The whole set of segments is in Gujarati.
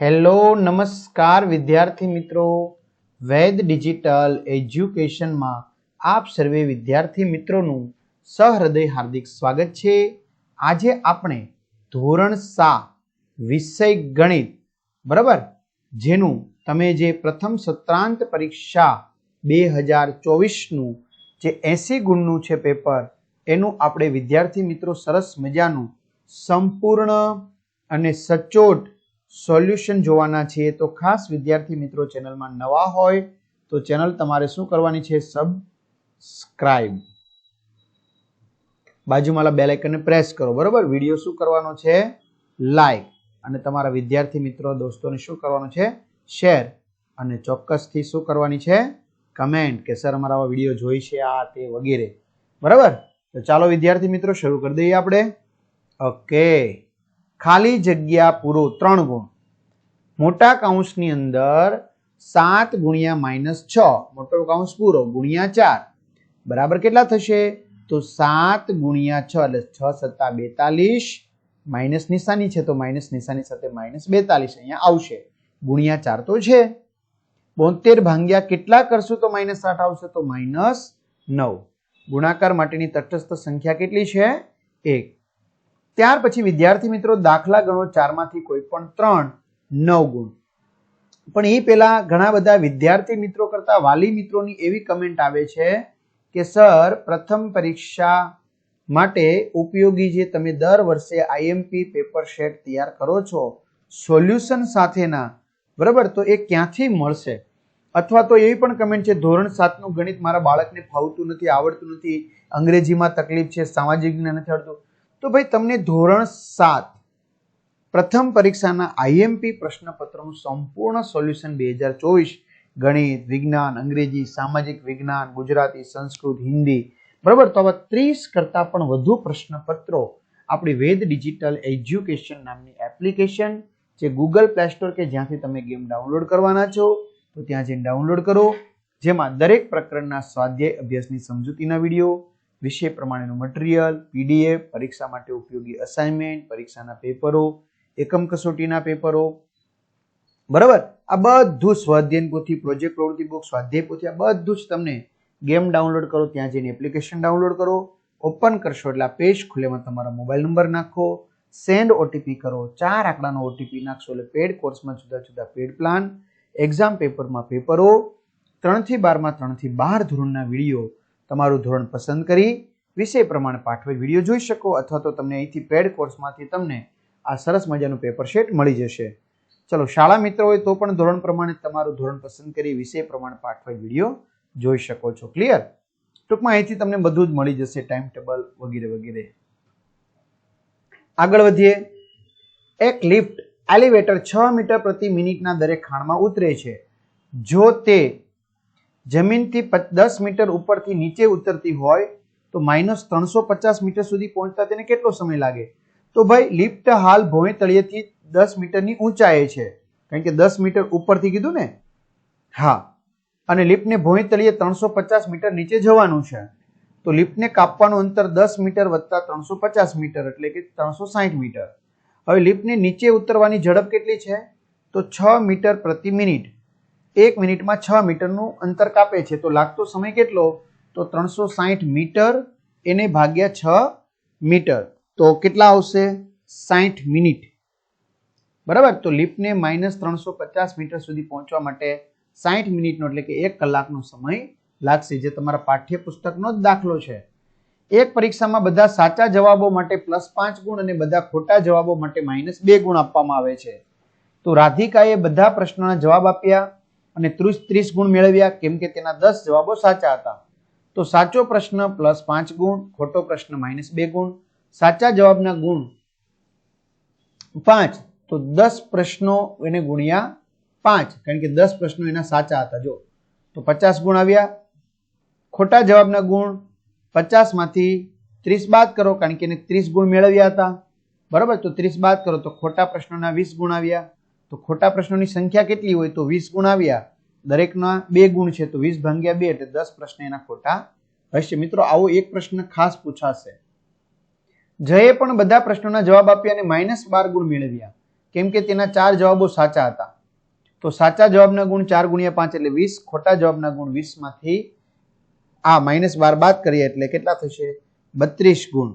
હેલો, નમસ્કાર વિદ્યાર્થી મિત્રો. વૈદ ડિજિટલ એજ્યુકેશનમાં આપ સર્વે વિદ્યાર્થી મિત્રોનું સહૃદય હાર્દિક સ્વાગત છે. આજે આપણે ધોરણ સા વિષય ગણિત, બરાબર? જેનું તમે જે પ્રથમ સત્રાંત પરીક્ષા બે હજાર ચોવીસનું જે એસી ગુણનું છે પેપર, એનું આપણે વિદ્યાર્થી મિત્રો સરસ મજાનું સંપૂર્ણ અને સચોટ સોલ્યુશન જોવાના છીએ તો ખાસ વિદ્યાર્થી મિત્રો ચેનલમાં નવા હોય તો ચેનલ તમારે શું કરવાની છે? સબસ્ક્રાઇબ. બાજુમાં બેલ આઇકનને પ્રેસ કરો. બરોબર? વીડિયો શું કરવાનો છે? લાઈક. અને તમારા વિદ્યાર્થી મિત્રો, દોસ્તોને શું કરવાનું છે? શેર. અને ચોક્કસથી શું કરવાની છે? કમેન્ટ કે, સર, અમારા આવા વીડિયો જોઈ છે આ તે વગેરે. બરાબર? તો ચાલો વિદ્યાર્થી મિત્રો, શરૂ કરી દઈએ આપણે. ઓકે. ખાલી જગ્યા પૂરો ત્રણ ગુણ. મોટા કૌંસની અંદર સાત ગુણ્યા માઇનસ છ. મોટો કૌંસ પૂરો ગુણ્યા ચાર. બરાબર કેટલા થશે? તો સાત ગુણ્યા છ એટલે છ સત્તા બેતાલીસ. માઇનસ નિશાની છે તો માઇનસ નિશાની સાથે માઇનસ બેતાલીસ અહીંયા આવશે. ગુણ્યા ચાર તો છે. બોતેર ભાંગ્યા કેટલા કરશું તો માઇનસ આઠ આવશે તો માઇનસ નવ. ગુણાકાર માટેની તટસ્થ સંખ્યા કેટલી છે? એક. ત્યાર પછી વિદ્યાર્થી મિત્રો દાખલા ગણો ચારમાંથી કોઈ પણ ત્રણ, નવ ગુણ. પણ એ પહેલા ઘણા બધા વિદ્યાર્થી મિત્રો કરતા વાલી મિત્રોની એવી કમેન્ટ આવે છે કે, સર, પ્રથમ પરીક્ષા માટે ઉપયોગી જે તમે દર વર્ષે આઈએમપી પેપર શેટ તૈયાર કરો છો સોલ્યુશન સાથેના, બરાબર? તો એ ક્યાંથી મળશે? અથવા તો એવી પણ કમેન્ટ છે, ધોરણ સાતનું ગણિત મારા બાળકને ફાવતું નથી, આવડતું નથી, અંગ્રેજીમાં તકલીફ છે, સામાજિક જ્ઞાન નથી આવડતું. તો ભાઈ તમને ધોરણ સાત પ્રથમ પરીક્ષાના આઈએમપી પ્રશ્નપત્રનું સંપૂર્ણ સોલ્યુશન બે હજાર ચોવીસ. ગણિત, વિજ્ઞાન, અંગ્રેજી, સામાજિક વિજ્ઞાન, ગુજરાતી, સંસ્કૃત, હિન્દી, બરાબર? તો આવા ત્રીસ કરતાં પણ વધુ પ્રશ્નપત્રો આપણી વેદ ડિજિટલ એજ્યુકેશન નામની એપ્લિકેશન જે ગૂગલ પ્લે સ્ટોર કે જ્યાંથી તમે ગેમ ડાઉનલોડ કરવાના છો, તો ત્યાં જઈને ડાઉનલોડ કરો. જેમાં દરેક પ્રકરણના સ્વાધ્યાય અભ્યાસની સમજૂતીના વીડિયો વિષય પ્રમાણેનું મટીરિયલ પીડીએફ પરીક્ષા માટે ઉપયોગી અસાઇનમેન્ટ પરીક્ષાના પેપરો, એકમ કસોટીના પેપરો. બરાબર? આ બધું સ્વાધ્યાયન પોથી પ્રોજેક્ટ પ્રવૃત્તિ બુક સ્વાધ્યાય પોથી, આ બધું જ તમને ગેમ ડાઉનલોડ કરો, ત્યાં જઈને એપ્લિકેશન ડાઉનલોડ કરો ઓપન કરશો એટલે આ પેજ ખુલેમાં તમારો મોબાઈલ નંબર નાખો સેન્ડ ઓટીપી કરો, ચાર આંકડાનો ઓટીપી નાખશો એટલે પેડ કોર્સમાં જુદા જુદા પેડ પ્લાન એક્ઝામ પેપરમાં પેપરો, ત્રણથી બારમાં ત્રણથી બાર ધોરણના વીડિયો તમારું ધોરણ પસંદ કરી વિષય પ્રમાણે પાઠવેલ વીડિયો જોઈ શકો અથવા તો તમને અહીંથી પેડ કોર્સમાંથી તમને આ સરસ મજાનું પેપર શેટ મળી જશે. ચલો, શાળા મિત્ર હોય તો પણ ધોરણ પ્રમાણે તમારું ધોરણ પસંદ કરી વિષય પ્રમાણે પાઠવેલ વીડિયો જોઈ શકો છો. ક્લિયર ટૂંકમાં અહીંથી તમને બધું જ મળી જશે ટાઈમ ટેબલ વગેરે વગેરે. આગળ વધીએ. એક લિફ્ટ એલિવેટર છ મીટર પ્રતિ મિનિટના દરેક ખાણમાં ઉતરે છે. જો તે જમીનથી દસ મીટર ઉપરથી નીચે ઉતરતી હોય, તો માઇનસ ત્રણસો પચાસ મીટર સુધી પહોંચતા તેને કેટલો સમય લાગે? તો ભાઈ, લિફ્ટ હાલ ભોંય તળિયેથી દસ મીટરની ઊંચાઈએ છે. કારણ કે દસ મીટર ઉપરથી કીધું ને? હા. અને લિફ્ટને ભોંય તળિયે ત્રણસો પચાસ મીટર નીચે જવાનું છે. તો લિફ્ટને કાપવાનું અંતર દસ મીટર વત્તા ત્રણસો પચાસ મીટર, એટલે કે ત્રણસો સાહીઠ મીટર. હવે લિફ્ટને નીચે ઉતરવાની ઝડપ કેટલી છે? તો છ મીટર પ્રતિ મિનિટ. એક મિનિટમાં છ મીટરનું અંતર કાપે છે. તો લાગતો સમય કેટલો? તો ત્રણસો સાહીઠ મીટર એને ભાગ્યા છ મીટર. તો કેટલા આવશે? સાહીઠ મિનિટ. બરાબર? તો લિફ્ટને માઇનસ ત્રણસો પચાસ મીટર સુધી પહોંચવા માટે સાહીઠ મિનિટનો એટલે કે એક કલાકનો સમય લાગશે, જે તમારા પાઠ્યપુસ્તકનો જ દાખલો છે. એક પરીક્ષામાં બધા સાચા જવાબો માટે પ્લસ પાંચ ગુણ અને બધા ખોટા જવાબો માટે માઇનસ બે ગુણ આપવામાં આવે છે. તો રાધિકાએ બધા પ્રશ્નોના જવાબ આપ્યા. અને ત્રીસ ત્રીસ ગુણ મેળવ્યા, કેમ કે તેના દસ જવાબો સાચા હતા. તો સાચો પ્રશ્ન પ્લસ પાંચ ગુણ, ખોટો પ્રશ્ન માઇનસ બે ગુણ. સાચા જવાબના ગુણ પાંચ, તો દસ પ્રશ્નો એને ગુણ્યા પાંચ, કારણ કે દસ પ્રશ્નો એના સાચા હતા, જો. તો પચાસ ગુણ આવ્યા. ખોટા જવાબના ગુણ પચાસમાંથી ત્રીસ બાદ કરો, કારણ કે એને ત્રીસ ગુણ મેળવ્યા હતા. બરાબર? તો ત્રીસ બાદ કરો, તો ખોટા પ્રશ્નોના વીસ ગુણ આવ્યા. તો ખોટા પ્રશ્નોની સંખ્યા કેટલી હોય તો વીસ ગુણ આવ્યા. દરેકના બે ગુણ છે તો વીસ ભાગ્યા બે એટલે દસ પ્રશ્ન એના ખોટા હશે. મિત્રો, આવો એક પ્રશ્ન ખાસ પૂછાશે. જયે પણ બધા પ્રશ્નોના જવાબ આપ્યા અને માઇનસ બાર ગુણ મેળવ્યા. કેમ કે તેના ચાર જવાબો સાચા હતા. તો સાચા જવાબના ગુણ ચાર ગુણ્યા પાંચ એટલે વીસ, ખોટા જવાબના ગુણ વીસમાંથી આ માઇનસ બાર બાદ કરીએ એટલે કેટલા થશે? બત્રીસ ગુણ.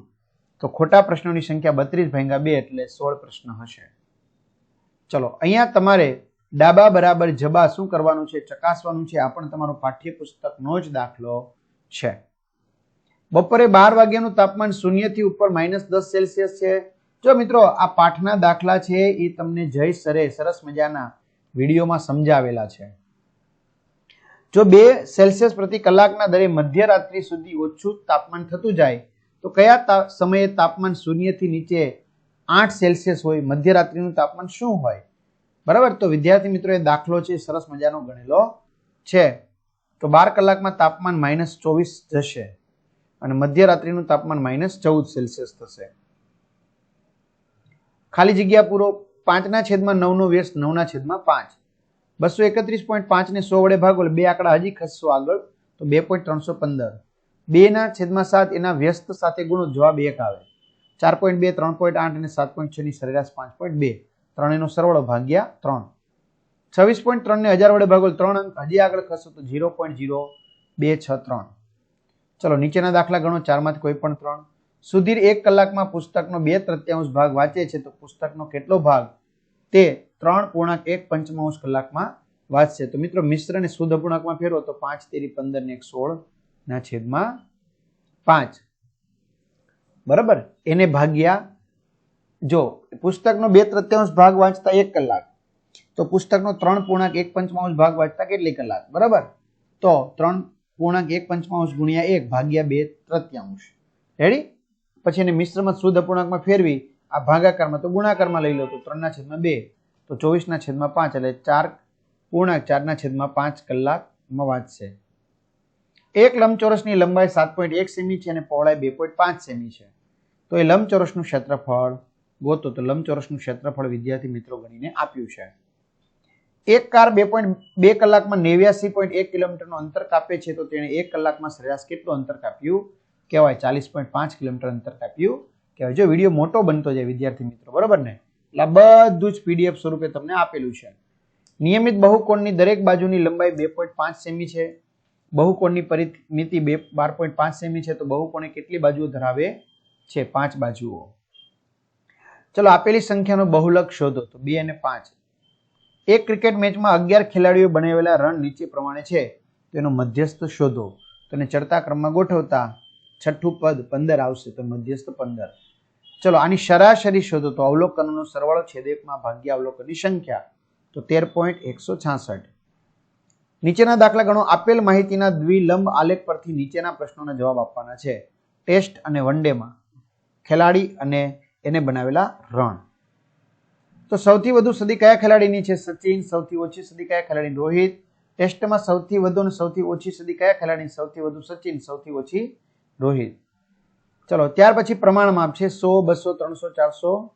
તો ખોટા પ્રશ્નોની સંખ્યા બત્રીસ ભાંગ્યા બે એટલે સોળ પ્રશ્ન હશે. ચલો, અહીંયા તમારે ડાબા બરાબર જબા શું કરવાનું છે, ચકાસવાનું છે, આ પણ તમારો પાઠ્યપુસ્તકનો જ દાખલો છે. બપોરે બાર વાગ્યાનું તાપમાન શૂન્યથી ઉપર માઇનસ દસ સેલ્સિયસ છે. જો મિત્રો, આ પાઠના દાખલા છે, એ તમને જય સરે સરસ મજાના વિડીયોમાં સમજાવેલા છે. જો બે સેલ્સિયસ પ્રતિ કલાકના દરે મધ્યરાત્રિ સુધી ઓછું તાપમાન થતું જાય, તો કયા સમયે તાપમાન શૂન્યથી નીચે આઠ સેલ્સિયસ હોય, મધ્યરાત્રિનું તાપમાન શું હોય? બરાબર? તો વિદ્યાર્થી મિત્રો એ દાખલો છે, સરસ મજાનો ગણેલો છે. તો બાર કલાકમાં તાપમાન માઇનસ ચોવીસ જશે અને મધ્યરાત્રિનું તાપમાન માઇનસ ચૌદ સેલ્સિયસ થશે. ખાલી જગ્યા પૂરો પાંચના છેદમાં નવનો વ્યસ્ત, નવના છેદમાં પાંચ. બસો એકત્રીસ પોઈન્ટ પાંચને સો વડે ભાગો બે આંકડા હજી ખસશો આગળ, તો બે પોઈન્ટ ત્રણસો પંદર. બેના છેદમાં સાત એના વ્યસ્ત સાથે ગુણો જવાબ એક આવે. ચાર પોઈન્ટ બે, ત્રણ પોઈન્ટ આઠ અને સાત પોઈન્ટ છની સરેરાશ પાંચ પોઈન્ટ બે. ત્રણેયનો સરવાળો ભાગ્યા ત્રણ. છવ્વીસ પોઈન્ટ ત્રણને હજાર વડે ભાગો ત્રણ અંક, હજી આગળ ખસો તો ઝીરો પોઈન્ટ ઝીરો બે છ ત્રણ. ચલો, નીચેના દાખલા ગણો, ચારમાંથી કોઈ પણ ત્રણ. સુધીર એક કલાકમાં પુસ્તકનો બે તૃત્યાંશ ભાગ વાંચે છે, તો પુસ્તકનો કેટલો ભાગ? તે ત્રણ પૂર્ણાંક એક પંચમાંશ કલાકમાં વાંચશે. તો મિત્રો, મિશ્રને શુદ્ધ પૂર્ણાંકમાં ફેરવો તો પાંચ તેરી પંદર ને એક સોળ ના છેદમાં પાંચ. બરાબર? એને ભાગ્યા, જો, પુસ્તકનો બે તૃત્યાંશ ભાગ વાંચતા એક કલાક. તો પુસ્તકનો ત્રણ પૂર્ણાંક એક પંચમાંશ ભાગ વાંચતા કેટલી કલાક? બરાબર? તો ત્રણ પૂર્ણાંક એક પંચમાંશ ગુણ્યા એક ભાગ્યા બે તૃત્યાંશ. રેડી પછી એને મિશ્રમાં શુદ્ધ અપૂર્ણાંકમાં ફેરવી, આ ભાગાકારમાં તો ગુણાકારમાં લઈ લો, તો ત્રણના છેદમાં બે, તો ચોવીસના છેદમાં પાંચ, એટલે ચાર પૂર્ણાંક ચારના છેદમાં પાંચ કલાકમાં વાંચશે. એક લંબચોરસની લંબાઈ સાત પોઈન્ટ એક સેમી છે અને પહોળાઈ બે પોઈન્ટ પાંચ સેમી છે. તો એ લંબચોરસનું ક્ષેત્રફળ, ગોતો તો લંબચોરસનું ક્ષેત્રફળ વિદ્યાર્થી મિત્રો ગણીને આપ્યું છે. એક કાર બે પોઈન્ટ બે કલાકમાં નેવ્યાસી પોઈન્ટ એક કિલોમીટરનું અંતર કાપે છે તો તેણે એક કલાકમાં સરેરાશ કેટલું અંતર કાપ્યું? કહેવાય ચાલીસ પોઈન્ટ પાંચ કિલોમીટર અંતર કાપ્યું. કહેવાય જો વીડિયો મોટો બનતો જાય વિદ્યાર્થી મિત્રો, બરોબર ને? એટલે બધું જ પીડીએફ સ્વરૂપે તમને આપેલું છે. નિયમિત બહુકોણની દરેક બાજુની લંબાઈ બે પોઈન્ટ પાંચ સેમી છે. બહુકોણની પરિમિતિ બે, બાર પોઈન્ટ પાંચ સેમી છે, તો બહુકોણે કેટલી બાજુઓ ધરાવે છે? પાંચ બાજુઓ. ચલો, આપેલી સંખ્યાનો બહુલક શોધો. તો બે અને પાંચ. એક ક્રિકેટ મેચમાં અગિયાર ખેલાડીઓ બનાવેલા રન નીચે પ્રમાણે છે. તેનો મધ્યસ્થ શોધો. તેને ચડતા ક્રમમાં ગોઠવતા છઠ્ઠું પદ પંદર આવશે, તો મધ્યસ્થ પંદર. ચલો, આની સરાસરી શોધો. તો અવલોકનોનો સરવાળો છેદેકમાં ભાગ્ય અવલોકનની સંખ્યા. તો તેર પોઈન્ટ એકસો છાસઠ. નીચેના દાખલા ગણો આપેલ માહિતીના દ્વિલંબ આલેખ પરથી નીચેના પ્રશ્નોના જવાબ આપવાના છે. ટેસ્ટ અને વનડેમાં ખેલાડી અને એને બનાવેલા રણ. તો સૌથી વધુ સદી કયા ખેલાડીની છે? સચિન, સૌથી ઓછી સદી કયા ખેલાડી? રોહિત. ટેસ્ટમાં સૌથી વધુ અને સૌથી ઓછી સદી કયા ખેલાડી સૌથી વધુ સચિન, સૌથી ઓછી રોહિત. ચલો, ત્યાર પછી પ્રમાણ માપ છે સો, બસો, ત્રણસો, ચારસો,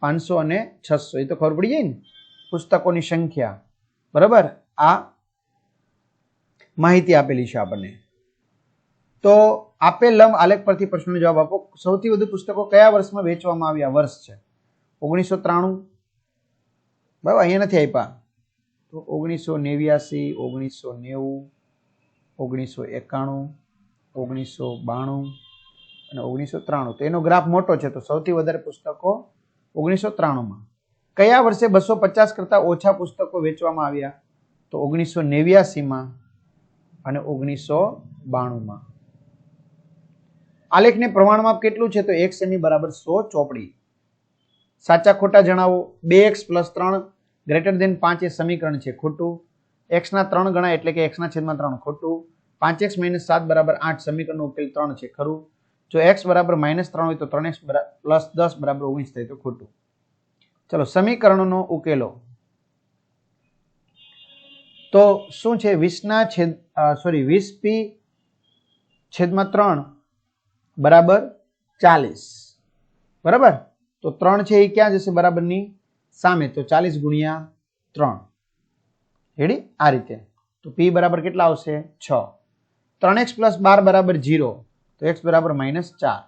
પાંચસો અને છસો. એ તો ખબર પડી જાય ને? પુસ્તકોની સંખ્યા. બરાબર? આ માહિતી આપેલી છે આપણને. તો આપેલ લંબ આલેખ પરથી પ્રશ્નનો જવાબ આપો. સૌથી વધુ પુસ્તકો કયા વર્ષમાં વેચવામાં આવ્યા? વર્ષ છે. ઓગણીસો ત્રાણું બરાબર, અહીંયા નથી આપ્યા. તો ઓગણીસો નેવ્યાસી ઓગણીસો નેવું ઓગણીસો એકાણું ઓગણીસો બાણું અને ઓગણીસો ત્રાણું તો એનો ગ્રાફ મોટો છે, તો સૌથી વધારે પુસ્તકો ઓગણીસો ત્રાણુંમાં કયા વર્ષે બસો પચાસ કરતાં ઓછા પુસ્તકો વેચવામાં આવ્યા? તો ઓગણીસો નેવ્યાસીમાં અને ઓગણીસો બાણુંમાં. આલેખને પ્રમાણમાં કેટલું છે? તો એક સેમી બરાબર સો ચોપડી. સાચા ખોટા જણાવો. બે એક્સ પ્લસ ત્રણ ગ્રેટર દેન પાંચ એ સમીકરણ છે ખોટું. એક્સના ત્રણ ગણા એટલે કે એક્સના છેદમાં ત્રણ ખોટું. પાંચ એક્સ માઇનસ સાત બરાબર આઠ સમીકરણનો ઉકેલ ત્રણ છે ખરું. જો એક્સ બરાબર માઇનસ ત્રણ હોય તો ત્રણ એક્સ પ્લસ દસ બરાબર ઓગણીસ થાય તો ખોટું. ચલો, સમીકરણોનો ઉકેલો. તો શું છે વીસના છેદ સોરી વીસ પી છેદમાં ત્રણ, બરાબર ચાલીસ. બરાબર? તો ત્રણ છે એ ક્યાં જશે બરાબરની? સામે. તો ચાલીસ ગુણ્યા ત્રણ. રેડી આ રીતે. તો પી બરાબર કેટલા આવશે? છ. ત્રણ એક્સ પ્લસ બાર બરાબર જીરો તો એક્સ બરાબર માઇનસ ચાર.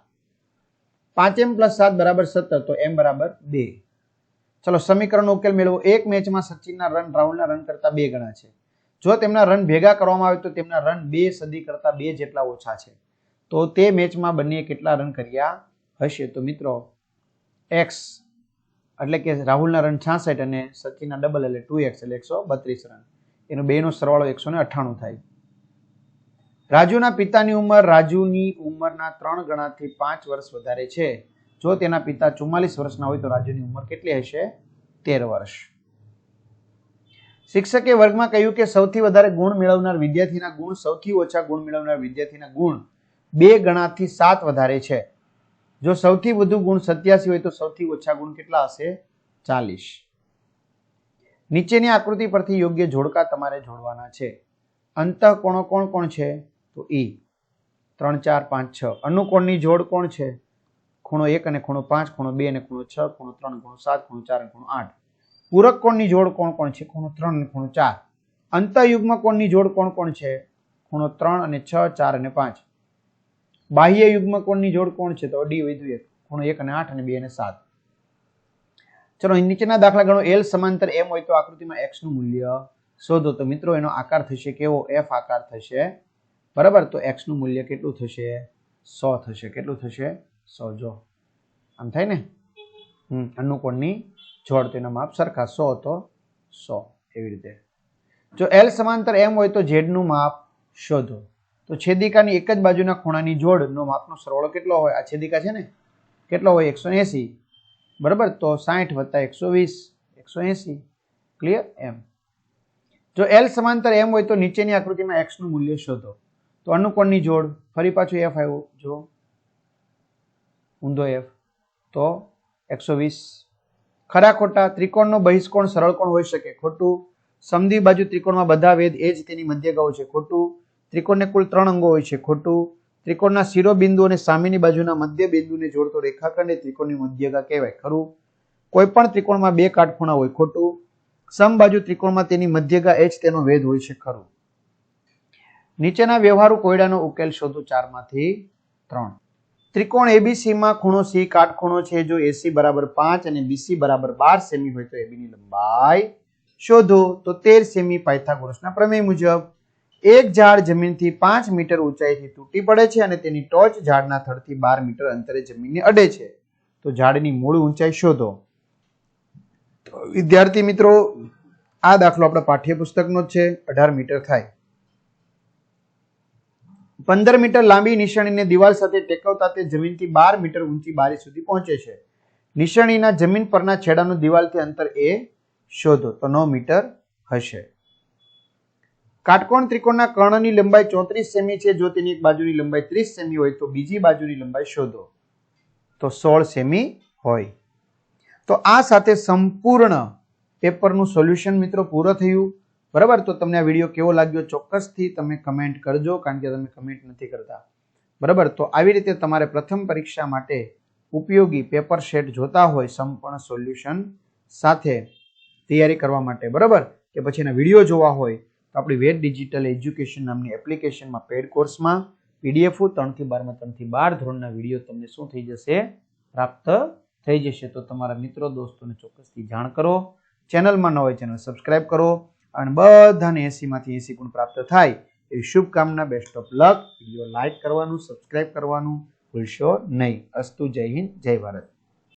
પાંચ એમ પ્લસ સાત બરાબર સત્તર. તો એમ બરાબર બે. ચલો, સમીકરણનો ઉકેલ મેળવો. એક મેચમાં સચિનના રન રાહુલના રન કરતા બે ગણા છે. જો તેમના રન ભેગા કરવામાં આવે તો તેમના રન બે સદી કરતા બે જેટલા ઓછા છે. તો તે મેચમાં બંને કેટલા રન કર્યા હશે? તો મિત્રો એક્સ એટલે કે રાહુલના રન છાસઠ અને સચિનના ડબલ એટલે ટુ એક્સ એટલે એકસો બત્રીસ રન એનો બેનો સરવાળો એકસો ને અઠ્ઠાણું થાય. રાજુના પિતાની ઉંમર, રાજુની ઉંમરના ત્રણ ગણાથી પાંચ વર્ષ વધારે છે. જો તેના પિતા ચુમ્માલીસ વર્ષના હોય તો રાજુની ઉંમર કેટલી હશે? તેર વર્ષ. શિક્ષકે વર્ગમાં કહ્યું કે સૌથી વધારે ગુણ મેળવનાર વિદ્યાર્થીના ગુણ, સૌથી ઓછા ગુણ મેળવનાર વિદ્યાર્થીના ગુણ બે ગણાથી સાત વધારે છે. જો સૌથી વધુ ગુણ સત્યાસી હોય તો સૌથી ઓછા ગુણ કેટલા હશે? ચાલીસ. નીચેની આકૃતિ પરથી યોગ્ય જોડકા તમારે જોડવાના છે. અંતઃ કોણો કોણ કોણ છે? તો ઈ. ત્રણ ચાર પાંચ છ. અનુકોણની જોડ કોણ છે? ખૂણો એક અને ખૂણો પાંચ, ખૂણો બે અને ખૂણો છ, ખૂણો ત્રણ, ખૂણો સાત, ખૂણો ચાર અને ખૂણો આઠ. પૂરક કોણની જોડ કોણ કોણ છે? ખૂણો ત્રણ અને ખૂણો ચાર. અંતઃયુગ્મ કોણની જોડ કોણ કોણ છે? ખૂણો ત્રણ અને છ, ચાર અને પાંચ. બાહ્ય યુગ્મ કોણની જોડ કોણ છે? તો ડી વધુ એક. ખૂણો એક અને આઠ અને બે અને સાત. ચલો નીચેના દાખલા ગણો. એલ સમાંતર એમ હોય તો આકૃતિમાં એક્સનું મૂલ્ય શોધો. તો મિત્રો, એનો આકાર થશે કેવો? એફ આકાર થશે. બરાબર? તો એક્સનું મૂલ્ય કેટલું થશે? સો થશે. કેટલું થશે? સો જો આમ થાય ને? હમ. અનુકોણની જોડ તેના માપ સરખા સો તો સો એવી રીતે. જો એલ સમાંતર એમ હોય તો ઝેડનું માપ શોધો. તો છેદિકાની એક જ બાજુના ખૂણાની જોડનો માપનો સરવાળો કેટલો હોય? આ છેદિકા છે ને? કેટલો હોય? એકસો એસી. બરાબર? તો સાઠ વત્તા એકસો વીસ. એકસો એસી. ક્લિયર એમ જો એલ સમાંતર એમ હોય તો નીચેની આકૃતિમાં એક્સનું મૂલ્ય શોધો. તો અનુકોણની જોડ ફરી પાછું એફ આવ્યું. જો ઊંધો એફ તો એકસો વીસ. ખરા ખોટા ત્રિકોણનો બહિષ્કોણ સરળ કોણ હોઈ શકે? ખોટું. સમદી બાજુ ત્રિકોણમાં બધા વેદ એ જ તેની મધ્યગાઓ છે. ખોટું. ત્રિકોણને કુલ ત્રણ અંગો હોય છે. ખોટું. ત્રિકોણના શિરોબિંદુ અને સામેની બાજુના મધ્ય બિંદુને જોડતો રેખાખંડ એ ત્રિકોણની મધ્યગા કહેવાય. ખરું. કોઈ પણ ત્રિકોણમાં બે કાટખૂણા હોય. ખોટું. સમબાજુ ત્રિકોણમાં તેની મધ્યગા એ જ તેનો વેદ હોય છે. ખરું. નીચેના વ્યવહારુ કોયડાનો ઉકેલ શોધો ચારમાંથી ત્રણ. ત્રિકોણ એબીસી માં ખૂણો સી કાટખૂણો છે. જો એસી બરાબર પાંચ અને બીસી બરાબર બાર સેમી હોય તો એબીની લંબાઈ શોધો. તો તેર સેમી પાયથાગોરસના પ્રમેય મુજબ એક ઝાડ જમીનથી પાંચ મીટર ઊંચાઈથી તૂટી પડે છે અને તેની ટોચ ઝાડના થડથી બાર મીટર અંતરે જમીનને અડે છે. તો ઝાડની મૂળ ઊંચાઈ શોધો. વિદ્યાર્થી મિત્રો, આ દાખલો આપણા પાઠ્યપુસ્તકનો જ છે. અઢાર મીટર થાય. પંદર મીટર લાંબી નિશાણીને દિવાલ સાથે ટેકવતા તે જમીનથી બાર મીટર ઊંચી બારી સુધી પહોંચે છે. નિશાણીના જમીન પરના છેડાનું દિવાલથી અંતર એ શોધો તો નવ મીટર હશે. કાટકોણ ત્રિકોણના કર્ણની લંબાઈ ચોત્રીસ સેમી છે, જો તેની એક બાજુની લંબાઈ ત્રીસ સેમી હોય તો બીજી બાજુની લંબાઈ શોધો તો સોળ સેમી હોય. તો આ સાથે સંપૂર્ણ પેપરનું સોલ્યુશન મિત્રો પૂરો થયું. બરાબર? તો તમને આ વીડિયો કેવો લાગ્યો ચોક્કસથી તમે કમેન્ટ કરજો, કારણ કે તમે કમેન્ટ નથી કરતા. બરાબર? તો આવી રીતે તમારે પ્રથમ પરીક્ષા માટે ઉપયોગી પેપર સેટ જોતા હોય સંપૂર્ણ સોલ્યુશન સાથે તૈયારી કરવા માટે. બરાબર? કે પછી એના વીડિયો જોવા હોય, તો આપણી વેદ ડિજિટલ એજ્યુકેશન નામની એપ્લિકેશનમાં પેડ કોર્સમાં પીડીએફ ત્રણથી બારમાં, ત્રણથી બાર ધોરણના વીડિયો તમને શું થઈ જશે? પ્રાપ્ત થઈ જશે. તો તમારા મિત્રો, દોસ્તોને ચોક્કસથી જાણ કરો. ચેનલમાં ન હોય, ચેનલ સબસ્ક્રાઈબ કરો. અને બધાને એસીમાંથી એસી ગુણ પ્રાપ્ત થાય એવી શુભકામના. Best of luck video like કરવાનું સબસ્ક્રાઇબ કરવાનું ભૂલશો નહીં. અસ્તુ જય હિન્દ, જય ભારત.